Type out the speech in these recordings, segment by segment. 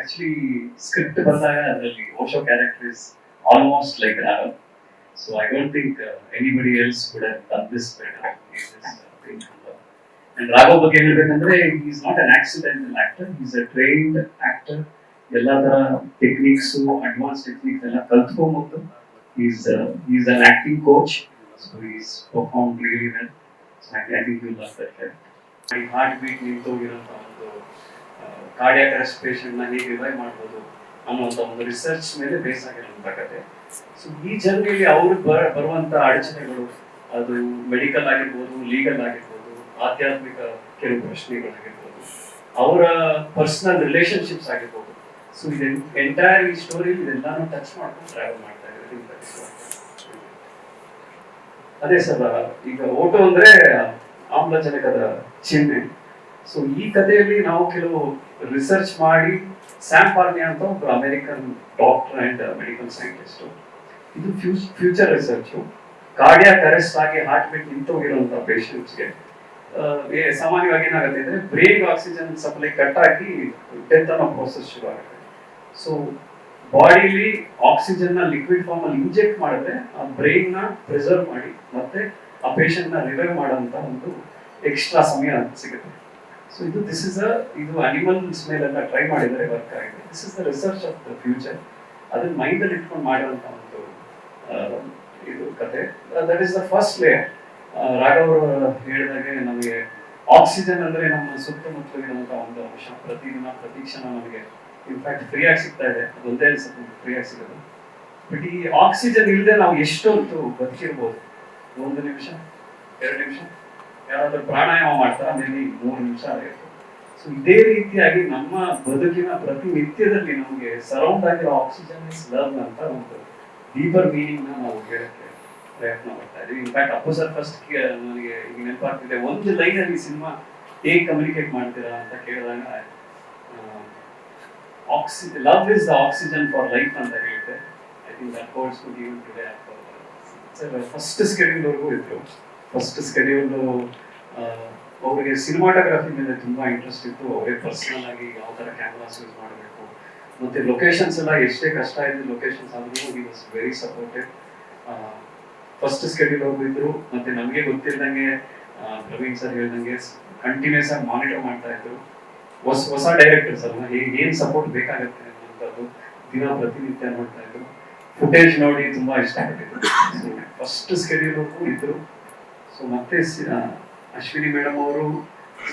Actually script ಬಂದಾಗ ಅದರಲ್ಲಿ Osho character is almost like Raghav so I don't think anybody else ಕೂಡ done this and Raghav ಬಗ್ಗೆ ಹೇಳ್ಬೇಕಂದ್ರೆ is not an accidental actor is a trained actor ಎಲ್ಲ ತರ techniques advance techniques ಎಲ್ಲ ಕಲ್ತ್ಕೊಂಡ್ಬಂದು is is an acting coach so is perform really well so I think you love that ಈ heart beat ನಿಂತೋಗಿರೋಂಥ ಒಂದು cardiac ಅರೆಸ್ಟ್ನ ಹೇಗೆ revive ಮಾಡ್ಬೋದು ಅನ್ನುವಂಥ ಒಂದು ರಿಸರ್ಚ್ ಮೇಲೆ ಬೇಸ್ ಆಗಿರುವಂಥ ಕತೆ ಸೊ ಈ ಜನರಿಗೆ ಅವ್ರು ಬರ ಬರುವಂತ ಅಡಚಣೆಗಳು, ಅದು ಮೆಡಿಕಲ್ ಆಗಿರ್ಬೋದು ಲೀಗಲ್ ಆಗಿರ್ಬೋದು, ಆಧ್ಯಾತ್ಮಿಕ ಕೆಲವು ಪ್ರಶ್ನೆಗಳಾಗಿರ್ಬೋದು, ಅವರ ಪರ್ಸನಲ್ ರಿಲೇಶನ್ಶಿಪ್ಸ್ ಆಗಿರ್ಬೋದು. ಸೊ ಇದು ಎಂಟೈರ್ ಈ ಸ್ಟೋರಿ ಇದೆಲ್ಲಾನು ಟಚ್ ಮಾಡ್ಕೊಂಡು ಟ್ರಾವೆಲ್ ಮಾಡ್ತಾ ಇದ್ದಾರೆ ಅದೇ ಸರ್, ಈಗ ಓಟೋ ಅಂದ್ರೆ ಆಮ್ಲಜನಕದ ಚಿಹ್ನೆ. ಸೊ ಈ ಕಥೆಯಲ್ಲಿ ನಾವು ಕೆಲವು ರಿಸರ್ಚ್ ಮಾಡಿ ಸ್ಯಾಮ್ ಪಾರ್ನಿ ಅಂತ ಒಬ್ಬರು American doctor and medical scientist ಇದು ಫ್ಯೂಚರ್ ರಿಸರ್ಚ್ ಕಾರ್ಡಿಯಾಕ್ ಅರೆಸ್ಟ್ ಆಗಿ ಹಾರ್ಟ್ ಬೀಟ್ ನಿಂತೋಗಿರುವಂತ ಪೇಷಂಟ್ಸ್ಗೆ ಸಾಮಾನ್ಯವಾಗಿ ಏನಾಗುತ್ತೆ ಅಂದ್ರೆ ಬ್ರೈನ್ ಆಕ್ಸಿಜನ್ ಸಪ್ಲೈ ಕಟ್ ಆಗಿ ಡೆತ್ ಅನ್ನೋ ಪ್ರೋಸೆಸ್ ಶುರು ಆಗುತ್ತೆ ಸೊ ಬಾಡಿಲಿ ಆಕ್ಸಿಜನ್ನ ಲಿಕ್ವಿಡ್ ಫಾರ್ಮ್ ಅಲ್ಲಿ ಇಂಜೆಕ್ಟ್ ಮಾಡಿದ್ರೆ ಆ ಬ್ರೈನ್ನ ಪ್ರಿಸರ್ವ್ ಮಾಡಿ ಮತ್ತೆ ಆ ಪೇಷಂಟ್ನ ರಿವೈವ್ ಮಾಡುವಂತ ಒಂದು ಎಕ್ಸ್ಟ್ರಾ ಸಮಯ ಸಿಗುತ್ತೆ. ಸೊ ಇದು ದಿಸ್ ಇಸ್ ಅ ಇದು ಅನಿಮಲ್ಸ್ ಮೇಲೆಲ್ಲ ಟ್ರೈ ಮಾಡಿದರೆ ವರ್ಕ್ ಆಗಿದೆ this is the research of the future ಅದನ್ನ ಮೈಂಡ್ ಅಲ್ಲಿ ಇಟ್ಕೊಂಡು ಮಾಡುವಂಥ ಒಂದು ಇದು ಕತೆ. ದಟ್ ಈಸ್ ದ ಫಸ್ಟ್ ಲೇ ರಾಘವ್ ಹೇಳಿದಾಗೆ ನಮಗೆ ಆಕ್ಸಿಜನ್ ಅಂದ್ರೆ ನಮ್ಮ ಸುತ್ತಮುತ್ತಲು ಒಂದು ಅಂಶ. ಪ್ರತಿದಿನ, ಪ್ರತಿ ಕ್ಷಣ ನಮಗೆ ಇನ್ಫ್ಯಾಕ್ಟ್ ಆಗಿ ಸಿಗ್ತಾ ಇದೆ. ಅದೊಂದೇ ಫ್ರೀ ಆಗಿ ಸಿಗೋದು. ಬಟ್ ಈ ಆಕ್ಸಿಜನ್ ಇಲ್ಲದೆ ನಾವು ಎಷ್ಟೊತ್ತು ಬದುಕಿರ್ಬೋದು. ಒಂದು ನಿಮಿಷ, ಎರಡು ನಿಮಿಷ. ಯಾರಾದ್ರೂ ಪ್ರಾಣಾಯಾಮ ಮಾಡ್ತಾ ಮೇಬಿ ಮೂರು ನಿಮಿಷ ಆಗಿರ್ತದೆ ಸೊ ಇದೇ ರೀತಿಯಾಗಿ ನಮ್ಮ ಬದುಕಿನ ಪ್ರತಿನಿತ್ಯದಲ್ಲಿ ನಮಗೆ ಸರೌಂಡ್ ಆಗಿರೋ ಆಕ್ಸಿಜನ್ ಇಸ್ ಲವ್ ಅಂತ ಒಂದು ಡೀಪರ್ ಮೀನಿಂಗ್ ನಾವು ಹೇಳಕ್ಕೆ ಪ್ರಯತ್ನ ಮಾಡ್ತಾ ಇದ್ದೀವಿ. ಇನ್ಫ್ಯಾಕ್ಟ್ ಅಪ್ಪು ಸರ್ ಫಸ್ಟ್ ನನಗೆ ಈಗ ನೆನಪಾಗ್ತಿದೆ. ಒಂದು ಲೈನ್ ಅಲ್ಲಿ ಸಿನಿಮಾ ಹೇಗೆ ಕಮ್ಯುನಿಕೇಟ್ ಮಾಡ್ತೀರಾ ಅಂತ ಕೇಳಿದಾಗ oxy love is the oxygen for life ಅಂತ ಹೇಳಿದೆ I think that course good even today first ಸ್ಕೆಡ್ಯೂಲ್ವರೆಗೂ ಇದ್ರು ಫಸ್ಟ್ ಸ್ಕೆಡ್ಯೂಲ್ ಅವರಿಗೆ ಸಿನಿಮಾಟೋಗ್ರಫಿ ಮೇಲೆ ತುಂಬಾ ಇಂಟ್ರೆಸ್ಟ್ ಇತ್ತು. ಅವರೇ ಪರ್ಸನಲ್ ಆಗಿ ಯಾವ ತರ ಕ್ಯಾಮ್ರಾಸ್ ಯೂಸ್ ಮಾಡಬೇಕು. ಮತ್ತೆ ಲೊಕೇಶನ್ಸ್ ಎಲ್ಲ ಎಷ್ಟೇ ಕಷ್ಟ ಇದ್ದು ಲೊಕೇಶನ್ಸ್ ಆದ್ರೂ he was very supported first schedule ಹೋಗಿದ್ರು ಮತ್ತೆ ನಮಗೆ ಗೊತ್ತಿಲ್ದಂಗೆ ಆ, ಪ್ರವೀಣ್ ಸರ್ ಹೇಳ್ದಂಗೆ ಕಂಟಿನ್ಯೂಸ್ ಆಗಿ ಮಾನಿಟರ್ ಮಾಡ್ತಾ ಇದ್ರು. ಹೊಸ ಹೊಸ ಡೈರೆಕ್ಟರ್ಸ್ ಅಲ್ವಾ? ಹೇಗೆ ಏನ್ ಸಪೋರ್ಟ್ ಬೇಕಾಗುತ್ತೆ ಅನ್ನೋಂಥದ್ದು ದಿನ ಪ್ರತಿನಿತ್ಯ ನೋಡ್ತಾ ಇದ್ರು. ಫುಟೇಜ್ ನೋಡಿ ತುಂಬಾ ಇಷ್ಟ ಆಗಿತ್ತು ಫಸ್ಟ್ ಸ್ಕೆಡ್ಯೂಲ್ ಇದ್ರು. ಸೊ ಮತ್ತೆ ಅಶ್ವಿನಿ ಮೇಡಮ್ ಅವರು,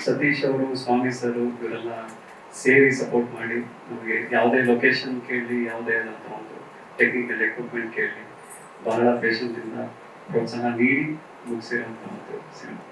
ಸತೀಶ್ ಅವರು, ಸ್ವಾಮಿ ಸರ್ ಇವರೆಲ್ಲ ಸೇರಿ ಸಪೋರ್ಟ್ ಮಾಡಿ ನಮಗೆ ಯಾವುದೇ ಲೊಕೇಶನ್ ಕೇಳಿ, ಯಾವುದೇ ಒಂದು ಟೆಕ್ನಿಕಲ್ ಎಕ್ವಿಪ್ಮೆಂಟ್ ಕೇಳಿ ಬಹಳ ಪೇಷನ್ಸಿಂದ ಪ್ರೋತ್ಸಾಹ ನೀಡಿ ಮುಗಿಸಿರುವಂಥ ಒಂದು ಸಿನಿಮಾ.